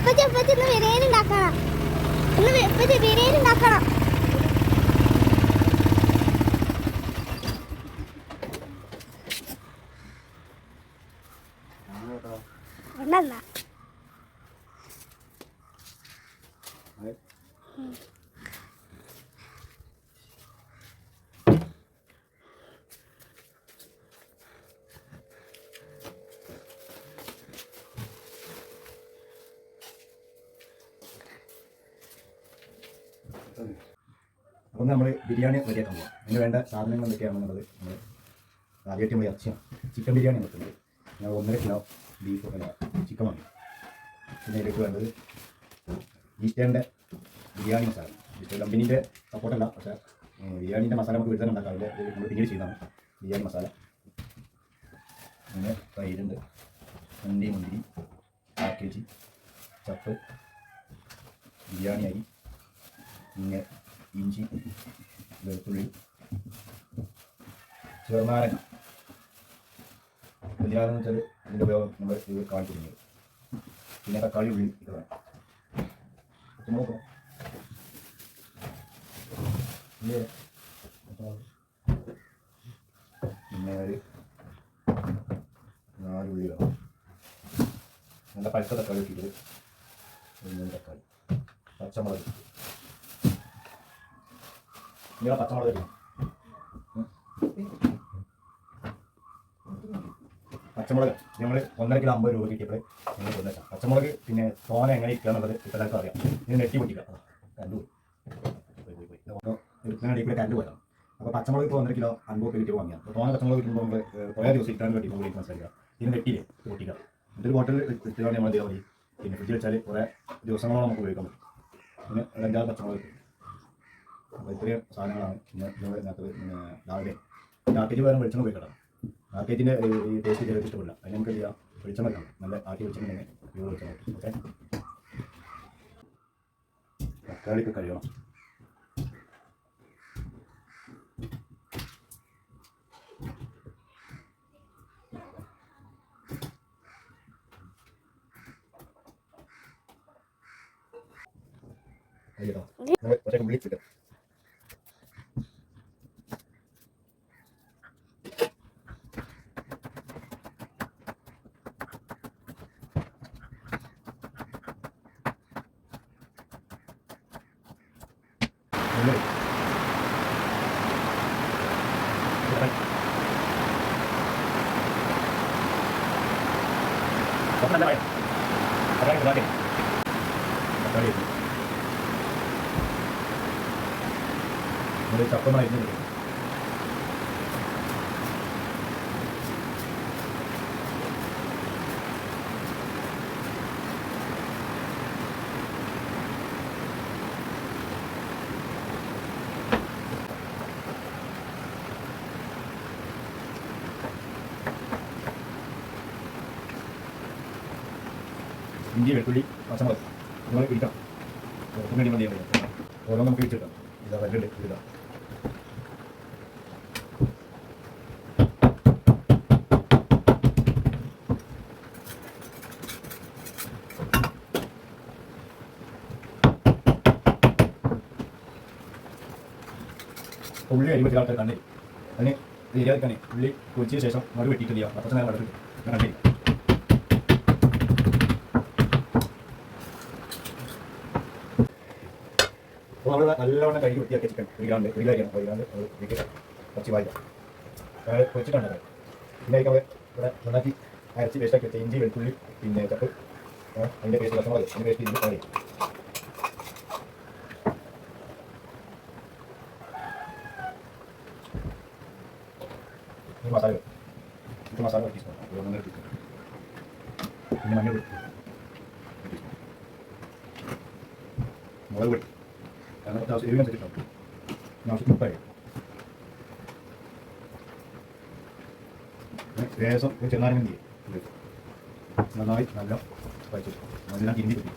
ഉപ്പച്ചി ഉപ്പച്ചി ഇന്ന് ബിരിയാണി ഉണ്ടാക്കണം. ഇന്ന് ഉപ്പച്ചി ബിരിയാണി ഉണ്ടാക്കണം. ഉണ്ടെന്നാ? അപ്പോൾ നമ്മൾ ബിരിയാണി റെഡിയാക്കാൻ പോകാം അതിന് വേണ്ട സാധനങ്ങൾ എന്തൊക്കെയാണെന്നുള്ളത് നമ്മൾ ആദ്യമായിട്ട് നമ്മൾ ഇറച്ചിയാണ് ചിക്കൻ ബിരിയാണി വെക്കുന്നത്. ഞാൻ ഒന്നര കിലോ ബീഫ് അല്ല ചിക്കൻ വാങ്ങി പിന്നെ ഇതിലേക്ക് വേണ്ടത് ഈസ്റ്റേണിന്റെ ബിരിയാണി മസാല. ഈസ്റ്റേൺ കമ്പനീന്റെ സപ്പോർട്ടല്ല പക്ഷേ ബിരിയാണീന്റെ മസാല നമുക്ക് വീട്ടിൽ ഉണ്ടാക്കാം. അതിന്റെ നമ്മൾ പിന്നീട് ചെയ്യുന്നതാണ് ബിരിയാണി മസാല. പിന്നെ തൈരുണ്ട്. മുന്തി മുന്തിരി കാൽ കെ ജി ചപ്പ് ബിരിയാണി അരി പിന്നെ ഇഞ്ചി വെളുത്തുള്ളി ചെറുനാരങ്ങ എന്തിനാണെന്ന് വെച്ചാൽ ഇതിന്റെ ഉപയോഗം നമ്മൾ ഇത് കാണിച്ചിരുന്നത് പിന്നെ തക്കാളി ഉള്ളി ഇത് വേണം പച്ചമുളക് ഇല്ലേ? പച്ചമുളക്. പിന്നെ ഒരു നാല് ഉള്ളി വേണം നല്ല പഴുത്ത തക്കാളി ഇട്ടിട്ട് തക്കാളി പച്ചമുളക് ഇങ്ങനെ പച്ചമുളക് ഇടണം. പച്ചമുളക് നമ്മൾ ഒന്നര കിലോ അമ്പത് രൂപ കിട്ടിയപ്പോൾ ഞങ്ങൾ കൊണ്ടുവച്ചാൽ പച്ചമുളക് പിന്നെ തോന എങ്ങനെ ഇരിക്കുക എന്നുള്ളത് ഇപ്പോൾ എല്ലാവർക്കും അറിയാം. ഇത് നെട്ടി പൊട്ടിക്കുക. കണ്ടു എടുക്കുന്നതിനിടയിൽ കൂടെ കണ്ടു പോയതാണ്. അപ്പോൾ പച്ചമുളക് ഇപ്പോൾ ഒന്നര കിലോ അൻപത് കിട്ടി വാങ്ങിയാണ് അപ്പോൾ തോന പച്ചമുളക് കിട്ടുമ്പോൾ നമ്മൾ കുറേ ദിവസം ഇട്ടാൻ വേണ്ടി നമുക്ക് മനസ്സിലാക്കുക ഇത് നെട്ടിയില്ലേ പൊട്ടിക്കുക എന്നിട്ട് ബോട്ടിൽ ഇട്ടുകൊണ്ട് നമ്മൾ ചെയ്താൽ മതി പിന്നെ ഫ്രിഡ്ജിൽ വെച്ചാൽ കുറേ നമുക്ക് ഉപയോഗിക്കാൻ പിന്നെ ഒരു പച്ചമുളക് ഇത്രയും സാധനങ്ങളാണ് നമ്മൾ ഇതിനകത്ത് രാവിലെ. ആർക്കേജ് പകരം വെളിച്ചെണ്ണ ഉപയോഗിക്കണം ആർക്കേജിന്റെ ഈ ടേസ്റ്റ് ചിലർക്ക് ഇഷ്ടപ്പെടില്ല. അതിന് നമുക്ക് ചെയ്യാം? വെളിച്ചെണ്ണ നല്ല ആട്ടി വെളിച്ചെണ്ണ തന്നെ വെളിച്ചെണ്ണ ഓക്കെ? തക്കാളിയൊക്കെ കഴിയണം കഴിയണം പക്ഷേ വിളിച്ചിട്ട് Kapan anda main? Ada yang ഇഞ്ചി വെളുത്തുള്ളി പച്ചമുളക് നമ്മൾ പിടിക്കാം. വേണ്ടി മതി ഓരോ നമുക്ക് വെച്ചിട്ടാം ഇതാ വല്ലുണ്ട് ഇതാ. ഉള്ളി ആൾക്കാർ കണ്ടേ. അതിന് ഏരിയാക്കാണേ ഉള്ളി പൊരിച്ചതിന് ശേഷം മറു വെട്ടിയിട്ട് ചെയ്യാം അത്ര നേരം കണ്ടിട്ട് കണ്ടേ അപ്പോൾ നമ്മൾ നല്ലവണ്ണം കഴുകി വൃത്തിയാക്കിയ ചിക്കൻ ഒരു ഗ്രാണ്ട് ഒരു അത് ഇതിലേക്ക് കുറച്ച് വായിക്കാം അതായത് പിന്നെ അവർ ഇവിടെ നന്നാക്കി അരച്ച് പേസ്റ്റാക്കി വെച്ച ഇഞ്ചി വെളുത്തുള്ളി പിന്നെ ചപ്പ്. അതിന്റെ പേസ്റ്റ് പച്ചമുളക് അതിന്റെ പേസ്റ്റ് കറി ഈ മസാല മസാല പൊടി. ഒരു ടീസ്പൂൺ മുളക് പൊടി കാരണം അത്യാവശ്യം എരിവനുസരിച്ചിട്ടുണ്ടാവും പിന്നെ ആവശ്യത്തിന് ഉപ്പായി ലേശം ഒരു ചെന്നാരങ്ങ തീ നന്നായി നല്ല കഴിച്ചു അതിനാ കിണ്ടി കിട്ടി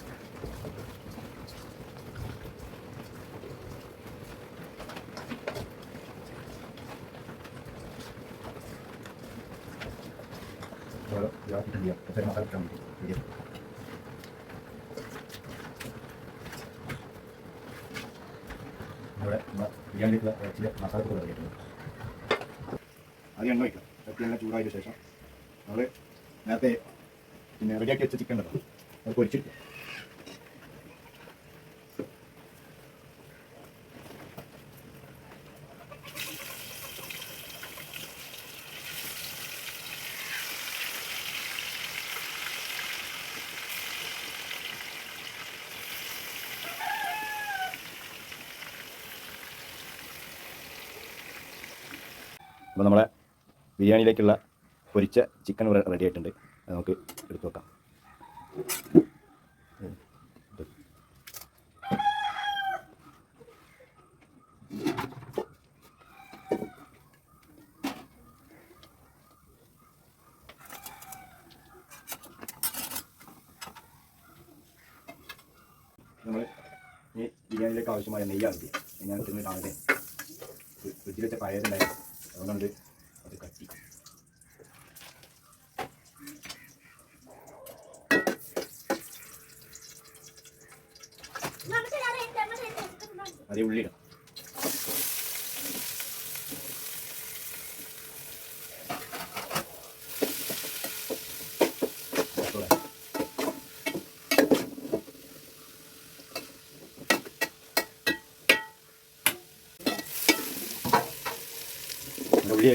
ഇതാക്കിയിട്ട് ചെയ്യാം കുറച്ച് മസാല ഇട്ടാൽ മതി ശരിയാ ഇവിടെ നമ്മുടെ ചില മസാലപ്പൊടി റെഡിയായിട്ടുണ്ട് അത് എണ്ണ വയ്ക്കാം. എണ്ണ ചൂടായതിനു ശേഷം നമ്മൾ നേരത്തെ പിന്നെ റെഡിയാക്കി വെച്ച ചിക്കൻ ഉണ്ടല്ലോ അത് പൊരിച്ചിട്ട് അപ്പോൾ നമ്മളെ ബിരിയാണിയിലേക്കുള്ള പൊരിച്ച ചിക്കൻ ഇവിടെ റെഡി ആയിട്ടുണ്ട്. അത് നമുക്ക് എടുത്തു വെക്കാം. നമ്മൾ ഈ ബിരിയാണിയിലേക്ക് ആവശ്യമായ നെയ്യാണ് ഞാൻ തിന്ന് കാണുന്നത് ഫ്രിഡ്ജിൽ വെച്ച പഴയതുണ്ടായിരുന്നു അതുകൊണ്ട് അത് കത്തി അതേ ഉള്ളിയിടാം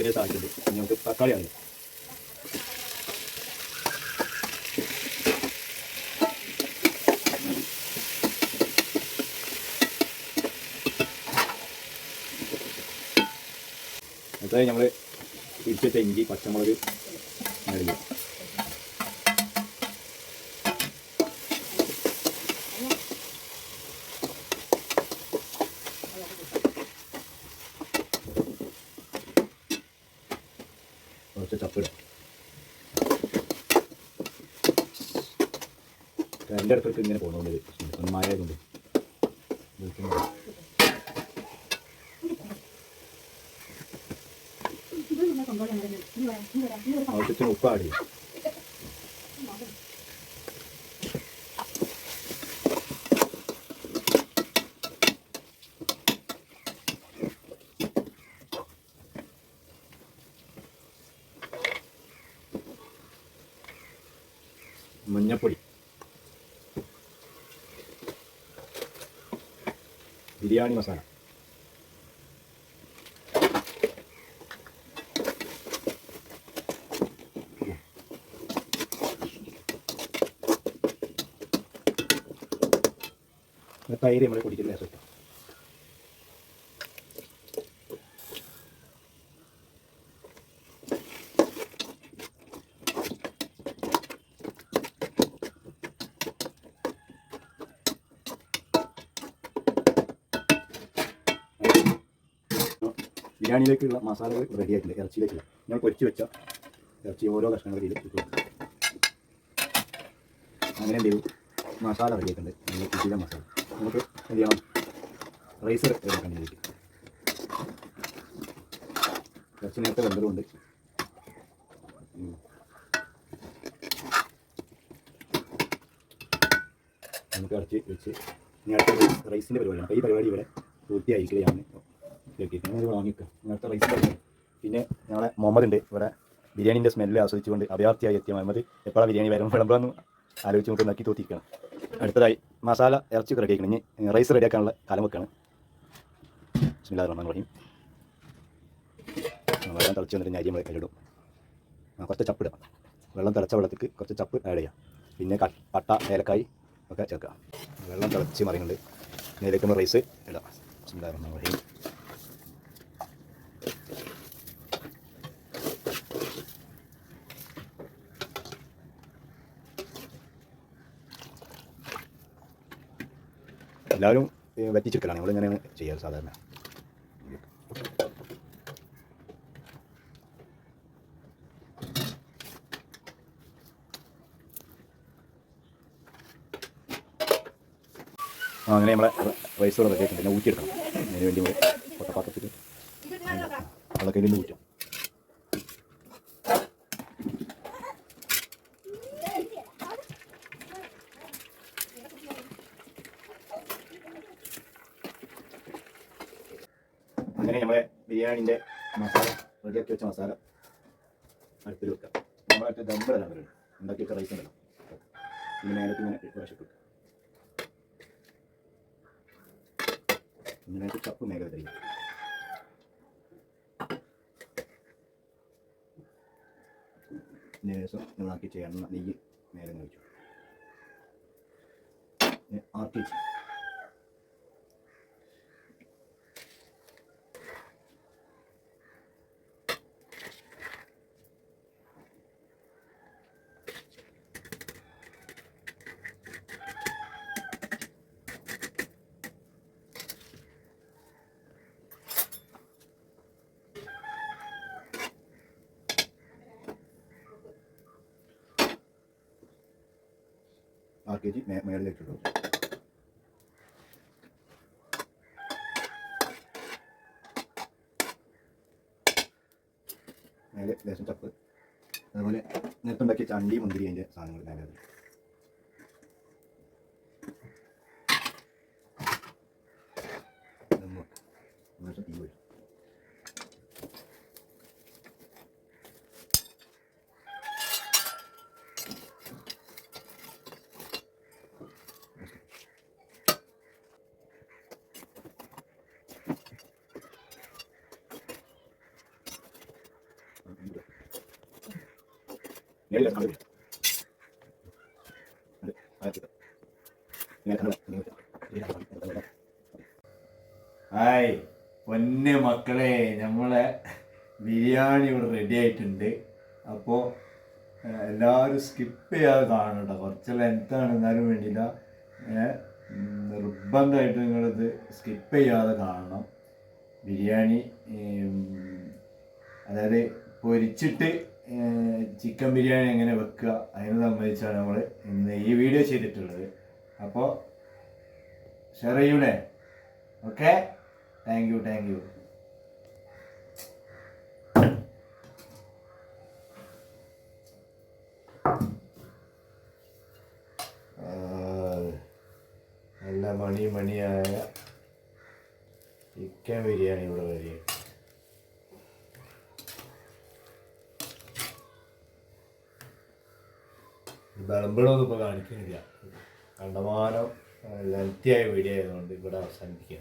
ഏകദേശം നമുക്ക് തക്കാളി അറിയാം അടുത്തത് നമ്മൾ പച്ചമുളക് മേടില്ല കുറച്ച് ചപ്പിടും എന്റെ അടുത്തേക്ക് ഇങ്ങനെ പോകുന്നുണ്ട് ഒന്ന് മഴയായതുകൊണ്ട് വിളിക്കുന്നത് ആവശ്യത്തിന് ഉപ്പ് ആഡ് ചെയ്യും മഞ്ഞപ്പൊടി ബിരിയാണി മസാല പിന്നെ തൈര് നമ്മൾ കുടിക്കുന്ന ലേശം ഇട്ടോ. ബിരിയാണിയിലേക്കുള്ള മസാലകൾ റെഡി ആയിട്ടില്ല ഇറച്ചിയിലേക്കുള്ള. ഞങ്ങൾ പൊരിച്ച് വെച്ച ഇറച്ചി ഓരോ കഷ്ണങ്ങൾ ഇട്ടു. അങ്ങനെ എന്ത് മസാല റെഡി ആയിട്ടുണ്ട്. കുട്ടിയിലെ മസാല. നമുക്ക് എന്ത് ചെയ്യണം? റൈസ് റെഡിയാക്കാൻ ഇതിലേക്ക്. ഇറച്ചി നേരത്തെ വെന്തതുകൊണ്ട്. നമുക്ക് ഇറച്ചി വെച്ച് ഇനി അടുത്ത റൈസ് റൈസിന്റെ പരിപാടിയാണ്. അപ്പോൾ ഈ പരിപാടി ഇവിടെ പൂർത്തിയായിരിക്കുകയാണ്. ഞാൻ വാങ്ങിക്കുക നേരത്തെ റൈസ് പിന്നെ ഞങ്ങളെ മുഹമ്മദ് ഉണ്ട് ഇവിടെ ബിരിയാണിന്റെ സ്മെല്ല് ആസ്വദിച്ചുകൊണ്ട് അഭയാർത്ഥിയായി എത്തിയ മുഹമ്മദ് എപ്പോഴാണ് ബിരിയാണി വരും വിളമ്പെന്ന് ആലോചിച്ച് കൊണ്ട് നക്കി തോത്തിയിരിക്കണം. അടുത്തതായി മസാല ഇറച്ചി റെഡി ആക്കണം ഇനി റൈസ് റെഡിയാക്കാനുള്ള കാലം വെക്കാണ്. ബിസ്മില്ലാ റഹ്മാൻ റഹീം. വെള്ളം തിളച്ച് വന്നിട്ട് ഞാൻ അരി നമ്മൾ കല്ലിടും കുറച്ച് ചപ്പ് ഇടാം. വെള്ളം തിളച്ച വെള്ളത്തേക്ക് കുറച്ച് ചപ്പ് ആഡ് ചെയ്യാം. പിന്നെ പട്ട ഏലക്കായി ഒക്കെ ചേർക്കാം. വെള്ളം തിളച്ച് മറിയുന്നുണ്ട്. ഇതിലേക്ക് റൈസ് ഇടാം. ബിസ്മില്ലാ റഹ്മാൻ റഹീം. എല്ലാവരും വറ്റിച്ചെടുക്കലാണ്. നമ്മളിങ്ങനെയാണ് ചെയ്യാറ് സാധാരണ. അങ്ങനെ നമ്മളെ റൈസ് റെഡി ആയിട്ടുണ്ട് പിന്നെ ഊറ്റിയെടുക്കണം. അതിന് വേണ്ടി നമ്മൾ കൊട്ടപ്പാത്രത്തിൽ വെള്ളക്കയിൽ നിന്ന് കുറ്റം അങ്ങനെ നമ്മളെ ബിരിയാണിന്റെ മസാല റെഡിയാക്കി വെച്ച മസാല അടുപ്പിൽ വെക്കാം. നമ്മളായിട്ട് ദമ്പിടലാണ് വരുന്നത് ഉണ്ടാക്കിയൊക്കെ റൈസ് ഉണ്ടല്ലോ. ഇങ്ങനെ അതിനകത്ത് ഇങ്ങനെ പ്രാവശ്യം ഇങ്ങനെ ചപ്പ് മേഖല തരും ശേഷം നമ്മളാക്കി ചെയ്യണം നെയ്യ് നേരെ കഴിച്ചു ആർക്കി ജി മേളിലേക്ക് ഇട്ടു മേലെ ലേശം ചപ്പ്. അതുപോലെ നേരത്തെ ഉണ്ടാക്കിയ ചണ്ടി മുന്തിരി അതിന്റെ സാധനങ്ങൾ മേലെ അത്. ദമ്മ് വെക്കാം. ലേശം തീ വരും നേരില്ല കണ്ടു ഹായ് പൊന്നെ മക്കളെ നമ്മളെ ബിരിയാണി ഇവിടെ റെഡി ആയിട്ടുണ്ട്. അപ്പോൾ എല്ലാവരും സ്കിപ്പ് ചെയ്യാതെ കാണണം കേട്ടോ കുറച്ച് ലെങ്ത്താണ് എന്നാലും വേണ്ടിയില്ല. നിർബന്ധമായിട്ട് നിങ്ങളിത് സ്കിപ്പ് ചെയ്യാതെ കാണണം. ബിരിയാണി അതായത് പൊരിച്ചിട്ട് ചിക്കൻ ബിരിയാണി എങ്ങനെ വെക്കുക അതിനെ സംബന്ധിച്ചാണ് നമ്മൾ ഇന്ന് ഈ വീഡിയോ ചെയ്തിട്ടുള്ളത്. അപ്പോൾ ഷെയർ ചെയ്യൂലേ okay thank you thank you നല്ല മണി മണിയായ ചിക്കൻ ബിരിയാണി ഇവിടെ വരിക വിളമ്പളമൊന്നും ഇപ്പോൾ കാണിക്കുന്നില്ല. കണ്ടമാനം ലെങ്തിയായ വീഡിയോ ആയതുകൊണ്ട് ഇവിടെ അവസാനിപ്പിക്കുക